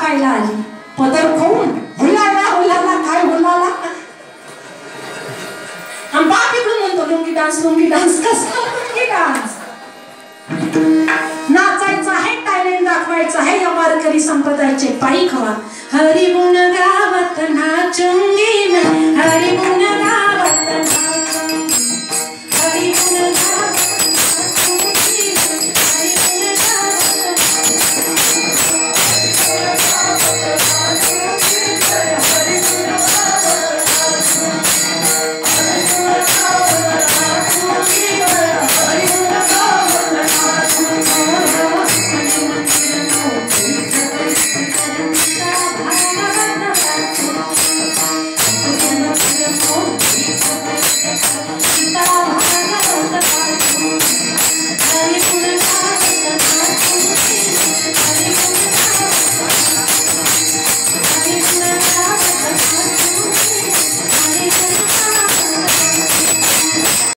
खायला आली. पदर खाऊन हुलाला हुलाला काय हुलाला? आणि बाप इकडून म्हणतो लुंगी डान्स लुंगी डान्स कसा लुंगी डान्स? नाचायचं आहे टॅलेंट दाखवायचं आहे या वारकरी संप्रदायाचे पायी खवा. हरी